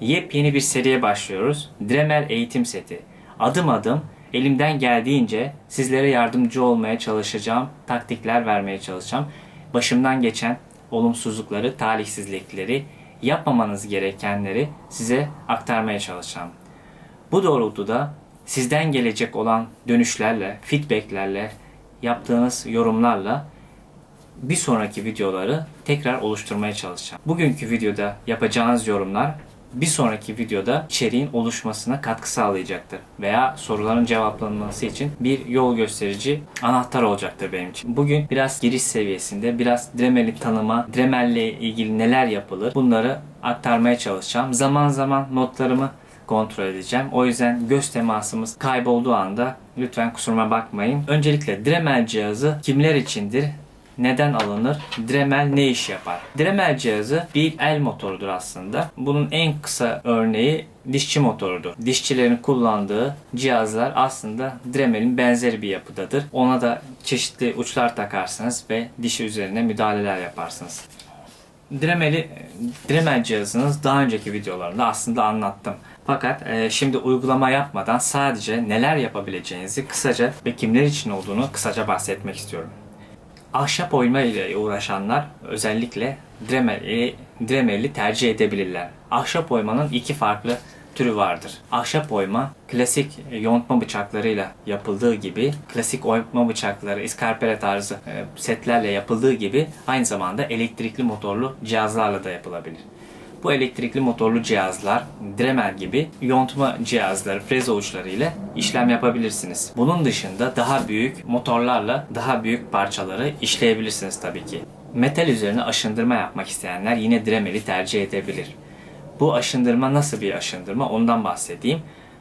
yepyeni bir seriye başlıyoruz. Dremel eğitim seti. Adım adım elimden geldiğince sizlere yardımcı olmaya çalışacağım, taktikler vermeye çalışacağım. Başımdan geçen olumsuzlukları, talihsizlikleri, yapmamanız gerekenleri size aktarmaya çalışacağım. Bu doğrultuda sizden gelecek olan dönüşlerle, feedbacklerle, yaptığınız yorumlarla bir sonraki videoları tekrar oluşturmaya çalışacağım. Bugünkü videoda yapacağınız yorumlar bir sonraki videoda içeriğin oluşmasına katkı sağlayacaktır. Veya soruların cevaplanması için bir yol gösterici anahtar olacaktır benim için. Bugün biraz giriş seviyesinde, biraz Dremel'i tanıma, Dremel'le ilgili neler yapılır bunları aktarmaya çalışacağım. Zaman zaman notlarımı kontrol edeceğim. O yüzden göz temasımız kaybolduğu anda lütfen kusuruma bakmayın. Öncelikle Dremel cihazı kimler içindir? Neden alınır? Dremel ne iş yapar? Dremel cihazı bir el motorudur aslında. Bunun en kısa örneği dişçi motorudur. Dişçilerin kullandığı cihazlar aslında Dremel'in benzeri bir yapıdadır. Ona da çeşitli uçlar takarsınız ve dişi üzerine müdahaleler yaparsınız. Dremel'i, Dremel cihazınız daha önceki videolarında aslında anlattım. Fakat e, şimdi uygulama yapmadan sadece neler yapabileceğinizi kısaca ve kimler için olduğunu kısaca bahsetmek istiyorum. Ahşap oyma ile uğraşanlar özellikle Dremel'i, Dremel'i tercih edebilirler. Ahşap oymanın iki farklı türü vardır. Ahşap oyma klasik yontma bıçaklarıyla yapıldığı gibi, klasik oyma bıçakları, iskarpele tarzı e, setlerle yapıldığı gibi aynı zamanda elektrikli motorlu cihazlarla da yapılabilir. Bu elektrikli motorlu cihazlar Dremel gibi yontma cihazları, freze uçları ile işlem yapabilirsiniz. Bunun dışında daha büyük motorlarla daha büyük parçaları işleyebilirsiniz tabii ki. Metal üzerine aşındırma yapmak isteyenler yine Dremel'i tercih edebilir. Bu aşındırma nasıl bir aşındırma ondan bahsedeyim.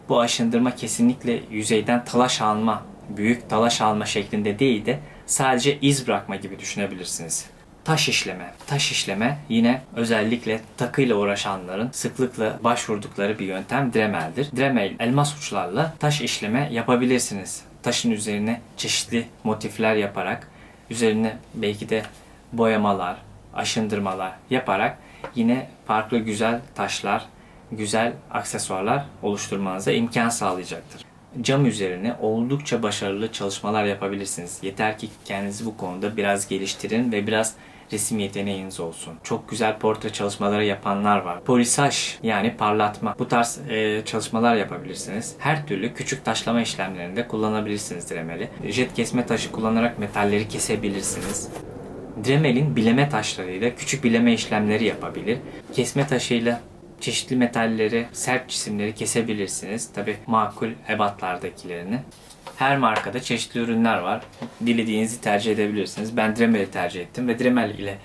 Bu aşındırma kesinlikle yüzeyden talaş alma, büyük talaş alma şeklinde değil de sadece iz bırakma gibi düşünebilirsiniz. Taş işleme. Taş işleme yine özellikle takıyla uğraşanların sıklıkla başvurdukları bir yöntem Dremel'dir. Dremel elmas uçlarla taş işleme yapabilirsiniz. Taşın üzerine çeşitli motifler yaparak, üzerine belki de boyamalar, aşındırmalar yaparak yine farklı güzel taşlar, güzel aksesuarlar oluşturmanıza imkan sağlayacaktır cam üzerine oldukça başarılı çalışmalar yapabilirsiniz. Yeter ki kendinizi bu konuda biraz geliştirin ve biraz resim yeteneğiniz olsun. Çok güzel portre çalışmaları yapanlar var. Polisaj yani parlatma. Bu tarz e, çalışmalar yapabilirsiniz. Her türlü küçük taşlama işlemlerinde kullanabilirsiniz Dremel'i. Jet kesme taşı kullanarak metalleri kesebilirsiniz. Dremel'in bileme taşlarıyla küçük bileme işlemleri yapabilir. Kesme taşıyla çeşitli metalleri, sert cisimleri kesebilirsiniz. Tabi makul ebatlardakilerini. Her markada çeşitli ürünler var. Dilediğinizi tercih edebilirsiniz. Ben Dremel'i tercih ettim ve Dremel ile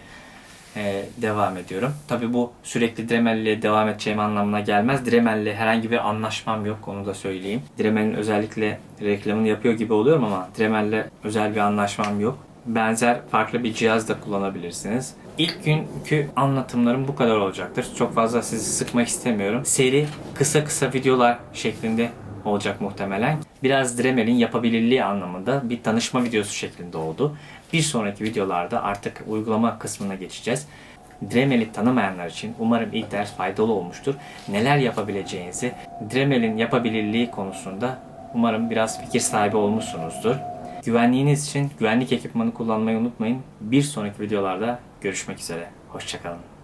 e, devam ediyorum. Tabi bu sürekli Dremel ile devam edeceğim anlamına gelmez. Dremel ile herhangi bir anlaşmam yok onu da söyleyeyim. Dremel'in özellikle reklamını yapıyor gibi oluyorum ama Dremel ile özel bir anlaşmam yok. Benzer farklı bir cihaz da kullanabilirsiniz. İlk günkü anlatımlarım bu kadar olacaktır. Çok fazla sizi sıkmak istemiyorum. Seri kısa kısa videolar şeklinde olacak muhtemelen. Biraz Dremel'in yapabilirliği anlamında bir tanışma videosu şeklinde oldu. Bir sonraki videolarda artık uygulama kısmına geçeceğiz. Dremel'i tanımayanlar için umarım ilk ders faydalı olmuştur. Neler yapabileceğinizi, Dremel'in yapabilirliği konusunda umarım biraz fikir sahibi olmuşsunuzdur. Güvenliğiniz için güvenlik ekipmanı kullanmayı unutmayın. Bir sonraki videolarda görüşmek üzere. Hoşçakalın.